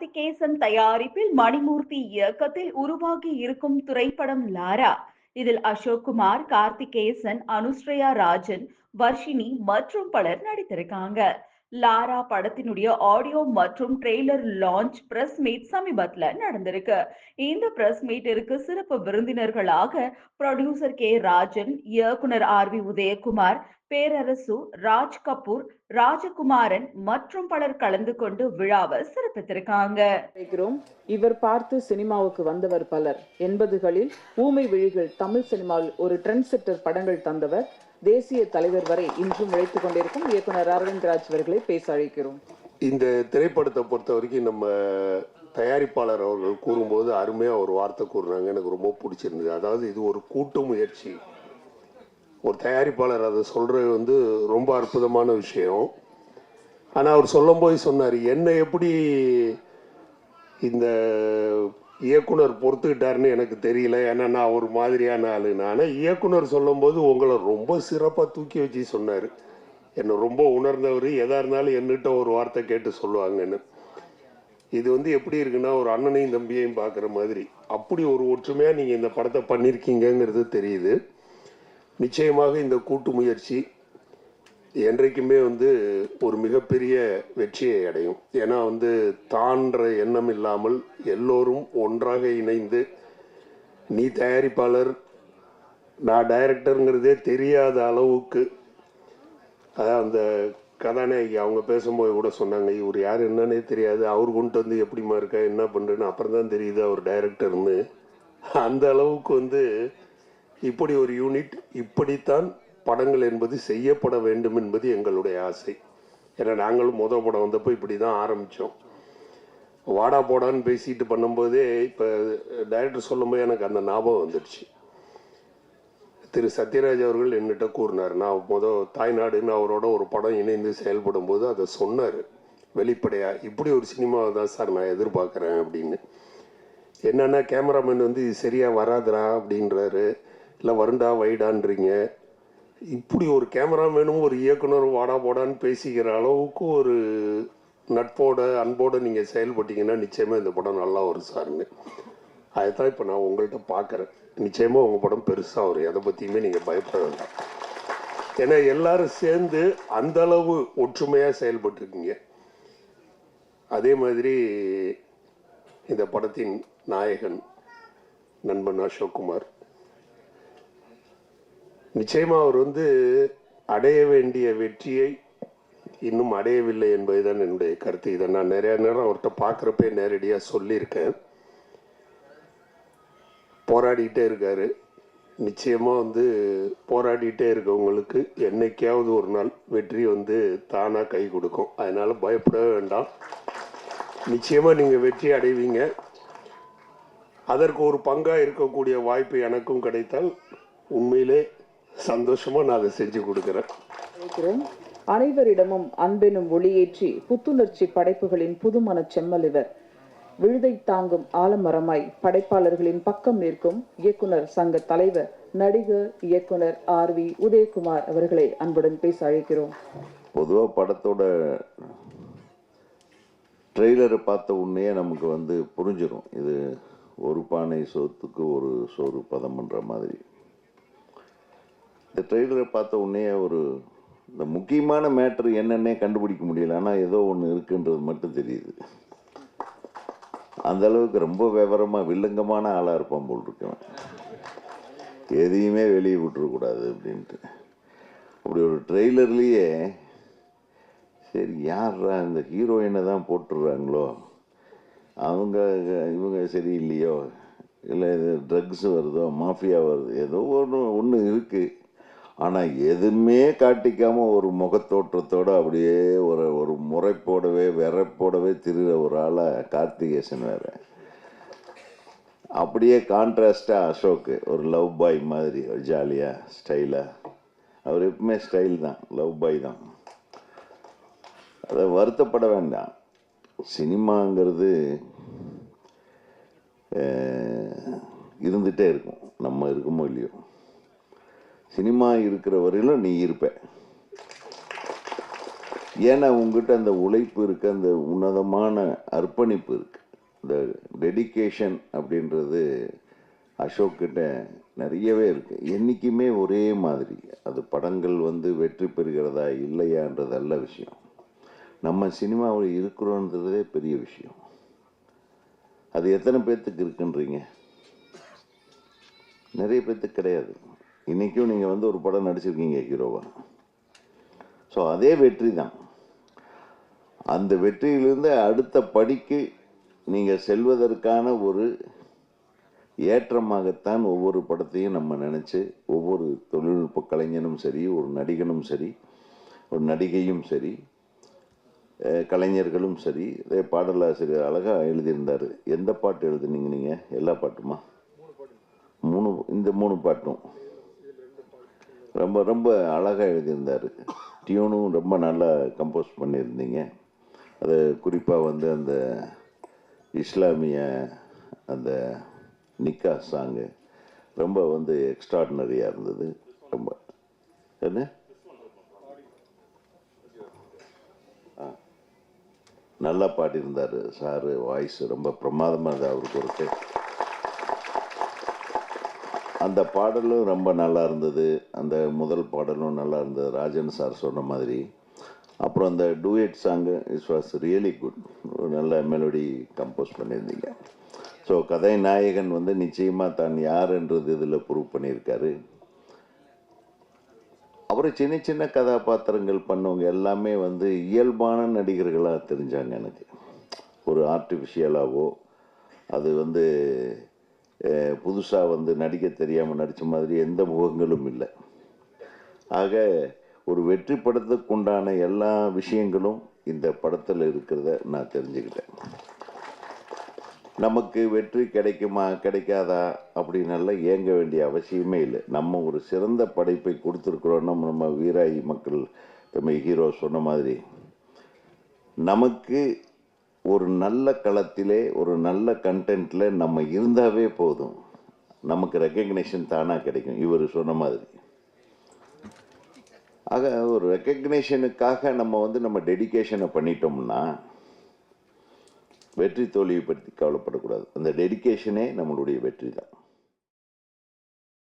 கார்த்திகேசன் தயாரிப்பில் மணிமூர்த்தி இயக்கத்தில் உருவாகி இருக்கும் திரைப்படம் லாரா. இதில் அசோக்குமார் கார்த்திகேசன் அனுஸ்ரேயா ராஜன் வர்ஷினி மற்றும் பலர் நடித்திருக்காங்க. லாரா படத்தினுடைய ஆடியோ மற்றும் ட்ரெய்லர் லான்ச் பிரஸ் மீட் சமீபத்துல நடந்திருக்கு. இந்த பிரஸ் மீட்டிற்கு சிறப்பு விருந்தினர்களாக ப்ரொடியூசர் கே ராஜன் இயக்குனர் ஆர் வி உதயகுமார் பேரரசு ராஜ் கபூர் ராஜகுமாரன் மற்றும் பலர் கலந்து கொண்டு விழாவை சிறப்பித்திருக்காங்க. இவர் பார்த்து சினிமாவுக்கு வந்தவர் பலர். எண்பதுகளில் ஊமை விழிகள் தமிழ் சினிமாவில் ஒரு ட்ரெண்ட் செட்டர் படங்கள் தந்தவர். தேசிய தலைவர் வரை இன்றும் உழைத்துக் கொண்டிருக்கும் இயக்குனர் அரவிந்த் ராஜ் அவர்களை பேச அழைக்கிறோம். இந்த திரைப்படத்தை பொறுத்த வரைக்கும் நம்ம தயாரிப்பாளர் அவர்கள் கூறும்போது அருமையாக ஒரு வார்த்தை கூறுனாங்க எனக்கு ரொம்ப பிடிச்சிருந்தது. அதாவது இது ஒரு கூட்டு முயற்சி. ஒரு தயாரிப்பாளர் அதை சொல்கிறது வந்து ரொம்ப அற்புதமான விஷயம். ஆனால் அவர் சொல்லும்போது சொன்னார் என்னை எப்படி இந்த இயக்குனர் பொறுத்துக்கிட்டாருன்னு எனக்கு தெரியல. ஏன்னா நான் ஒரு மாதிரியான ஆளு. ஆனால் இயக்குனர் சொல்லும்போது உங்களை ரொம்ப சிறப்பாக தூக்கி வச்சு சொன்னார். என்னை ரொம்ப உணர்ந்தவர். எதாக இருந்தாலும் என்னிட்ட ஒரு வார்த்தை கேட்டு சொல்லுவாங்கன்னு. இது வந்து எப்படி இருக்குன்னா ஒரு அண்ணனையும் தம்பியையும் பார்க்குற மாதிரி. அப்படி ஒரு ஒற்றுமையாக நீங்கள் இந்த படத்தை பண்ணியிருக்கீங்கங்கிறது தெரியுது. நிச்சயமாக இந்த கூட்டு முயற்சி என்றைக்குமே வந்து ஒரு மிகப்பெரிய வெற்றியை அடையும். ஏன்னா வந்து தான்ற எண்ணம் இல்லாமல் எல்லோரும் ஒன்றாக இணைந்து நீ தயாரிப்பாளர் நான் டைரக்டருங்கிறதே தெரியாத அளவுக்கு. அதான் அந்த கதாநாயகி அவங்க பேசும்போது கூட சொன்னாங்க இவர் யார் என்னன்னே தெரியாது அவர் கொண்டு வந்து எப்படிமா இருக்கா என்ன பண்ணுறேன்னு அப்புறம் தான் தெரியுது அவர் டைரக்டர்னு. அந்த அளவுக்கு வந்து இப்படி ஒரு யூனிட் இப்படித்தான் படங்கள் என்பது செய்யப்பட வேண்டும் என்பது எங்களுடைய ஆசை. ஏன்னா நாங்களும் முத படம் வந்தப்போ இப்படி தான் ஆரம்பித்தோம் வாடா போடான்னு பேசிட்டு பண்ணும்போதே இப்போ டைரக்டர் சொல்லும்போது எனக்கு அந்த ஞாபகம் வந்துடுச்சு. திரு சத்யராஜ் அவர்கள் என்கிட்ட கூறினார். நான் மொதல் தாய்நாடுன்னு அவரோட ஒரு படம் இணைந்து செயல்படும் போது அதை சொன்னார். வெளிப்படையாக இப்படி ஒரு சினிமாவை தான் சார் நான் எதிர்பார்க்குறேன் அப்படின்னு. என்னன்னா கேமராமேன் வந்து இது சரியாக வராதுடா அப்படின்றாரு. இல்லை வருண்டா வைடான்றீங்க. இப்படி ஒரு கேமராமேனும் ஒரு இயக்குனரும் வாடா போடான்னு பேசிக்கிற அளவுக்கு ஒரு நட்போட அன்போட நீங்கள் செயல்பட்டீங்கன்னா நிச்சயமாக இந்த படம் நல்லா வரும் சார்னு. அதுதான் இப்போ நான் உங்கள்கிட்ட பார்க்குறேன் நிச்சயமாக உங்கள் படம் பெருசாக வரும். எதை பற்றியுமே நீங்கள் பயப்பட வேண்டாம். ஏன்னா எல்லாரும் சேர்ந்து அந்தளவு ஒற்றுமையாக செயல்பட்டுருக்கீங்க. அதே மாதிரி இந்த படத்தின் நாயகன் நண்பன் அசோக்குமார். நிச்சயமாக அவர் வந்து அடைய வேண்டிய வெற்றியை இன்னும் அடையவில்லை என்பதுதான் என்னுடைய கருத்து. இதை நான் நிறைய நேரம் அவர்கிட்ட பார்க்குறப்பே நேரடியாக சொல்லியிருக்கேன். போராடிக்கிட்டே இருக்காரு. நிச்சயமாக வந்து போராடிட்டே இருக்கவங்களுக்கு என்னைக்காவது ஒரு நாள் வெற்றி வந்து தானாக கை கொடுக்கும். அதனால் பயப்படவே வேண்டாம். நிச்சயமாக நீங்கள் வெற்றி அடைவீங்க. அதற்கு ஒரு பங்காக இருக்கக்கூடிய வாய்ப்பு எனக்கும் கிடைத்தால் உண்மையிலே சந்தோஷமா நான் அதை செஞ்சு கொடுக்குறேன். அழைக்கிறோம் அனைவரிடமும் அன்பெனும் ஒளியேற்றி புத்துணர்ச்சி படைப்புகளின் புதுமணச் செம்மல் இவர். விழுதை தாங்கும் ஆலமரமாய் படைப்பாளர்களின் பக்கம் நிற்கும் இயக்குனர் சங்க தலைவர் நடிகர் இயக்குனர் ஆர் வி உதயகுமார் அவர்களை அன்புடன் பேச அழைக்கிறோம். பொதுவாக படத்தோட ட்ரெய்லரை பார்த்த உடனே நமக்கு வந்து புரிஞ்சிடும் இது ஒரு பானை சோத்துக்கு ஒரு சோறு பதம் பண்ணுற மாதிரி. இந்த ட்ரெய்லரை பார்த்த உடனே ஒரு இந்த முக்கியமான மேட்ரு என்னன்னே கண்டுபிடிக்க முடியல. ஆனால் ஏதோ ஒன்று இருக்குன்றது மட்டும் தெரியுது. அந்த அளவுக்கு ரொம்ப விவரமாக வில்லங்கமான ஆளாக இருப்பான் போல் இருக்கவன் எதையுமே வெளியே விட்டுறக்கூடாது அப்படின்ட்டு. அப்படி ஒரு ட்ரெய்லர்லேயே சரி யார்ரா இந்த ஹீரோயினை தான் போட்டுடுறாங்களோ அவங்க இவங்க சரி இல்லையோ இல்லை இது ட்ரக்ஸ் வருதோ? மாஃபியா வருது? ஏதோ ஒன்று ஒன்று இருக்குது ஆனால் எதுவுமே காட்டிக்காமல் ஒரு முகத்தோற்றத்தோடு அப்படியே ஒரு ஒரு முறைப்போடவே வெறப்போடவே திருகிற ஒரு ஆளாக கார்த்திகேசன் வேறு. அப்படியே கான்ட்ராஸ்டாக அசோக்கு ஒரு லவ் பாய் மாதிரி ஒரு ஜாலியாக ஸ்டைலாக அவர் எப்பவுமே ஸ்டைல் தான் லவ் பாய் தான். அதை வருத்தப்பட வேண்டாம். சினிமாங்கிறது இருந்துகிட்டே இருக்கும். நம்ம இருக்குமோ இல்லையோ. சினிமா இருக்கிற வரையிலும் நீ இருப்ப. ஏன்னா உங்ககிட்ட அந்த உழைப்பு இருக்கு அந்த உன்னதமான அர்ப்பணிப்பு இருக்கு. இந்த டெடிகேஷன் அப்படின்றது அசோக் கிட்ட நிறையவே இருக்கு. என்றைக்குமே ஒரே மாதிரி. அது படங்கள் வந்து வெற்றி பெறுகிறதா இல்லையான்றது அல்ல விஷயம். நம்ம சினிமாவில் இருக்கிறோன்றதே பெரிய விஷயம். அது எத்தனை பேர்த்துக்கு இருக்குன்றீங்க? நிறைய பேர்த்துக்கு கிடையாது. இன்றைக்கும் நீங்கள் வந்து ஒரு படம் நடிச்சிருக்கீங்க ஹீரோவா. ஸோ அதே வெற்றி தான். அந்த வெற்றியிலிருந்து அடுத்த படிக்கு நீங்கள் செல்வதற்கான ஒரு ஏற்றமாகத்தான் ஒவ்வொரு படத்தையும் நம்ம நினச்சி ஒவ்வொரு தொழில்நுட்ப கலைஞனும் சரி ஒரு நடிகனும் சரி ஒரு நடிகையும் சரி கலைஞர்களும் சரி இதே பாடலாசிரியர் அழகாக எழுதியிருந்தார். எந்த பாட்டு எழுதுனீங்க நீங்கள் எல்லா பாட்டுமா? மூணு இந்த மூணு பாட்டும். ரொம்ப ரொம்ப அழகாக எழுதியிருந்தார். டியூனும் ரொம்ப நல்லா கம்போஸ் பண்ணியிருந்தீங்க. அது குறிப்பாக வந்து அந்த இஸ்லாமிய அந்த நிக்கா சாங்கு ரொம்ப வந்து எக்ஸ்ட்ராடினரியாக இருந்தது. ரொம்ப. என்ன? நல்லா பாடியிருந்தார். சாரு வாய்ஸ் ரொம்ப பிரமாதமாக இருந்தது. அவருக்கு ஒரு அந்த பாடலும் ரொம்ப நல்லா இருந்தது. அந்த முதல் பாடலும் நல்லா இருந்தது. ராஜன் சார் சொன்ன மாதிரி. அப்புறம் அந்த duet song is was really good ஒரு நல்ல மெலோடி கம்போஸ் பண்ணியிருந்தீங்க. ஸோ கதை நாயகன் வந்து நிச்சயமாக தான் யாருன்றது இதில் ப்ரூவ் பண்ணியிருக்காரு. அப்புறம் சின்ன சின்ன கதாபாத்திரங்கள் பண்ணவங்க எல்லாமே வந்து இயல்பான நடிகர்களாக தெரிஞ்சாங்க எனக்கு. ஒரு ஆர்டிஃபிஷியலாகவோ அது வந்து புதுசாக வந்து நடிக்க தெரியாமல் நடித்த மாதிரி எந்த முகங்களும் இல்லை. ஆக ஒரு வெற்றி படத்துக்கு உண்டான எல்லா விஷயங்களும் இந்த படத்தில் இருக்கிறத நான் தெரிஞ்சுக்கிட்டேன். நமக்கு வெற்றி கிடைக்குமா கிடைக்காதா அப்படின்னெல்லாம் ஏங்க வேண்டிய அவசியமே இல்லை. நம்ம ஒரு சிறந்த படைப்பை கொடுத்துருக்குறோம் நம்ம நம்ம வீராயி மக்கள் நம்ம ஹீரோ சொன்ன மாதிரி நமக்கு ஒரு நல்ல களத்திலே ஒரு நல்ல கண்டென்ட்ல நம்ம இருந்தாவே போதும். நமக்கு ரெக்கக்னேஷன் தானாக கிடைக்கும். இவர் சொன்ன மாதிரி. ஆக ஒரு ரெக்கக்னேஷனுக்காக நம்ம வந்து நம்ம டெடிகேஷனை பண்ணிட்டோம்னா வெற்றி தோல்வியை பற்றி கவலைப்படக்கூடாது. அந்த டெடிகேஷனே நம்மளுடைய வெற்றி தான்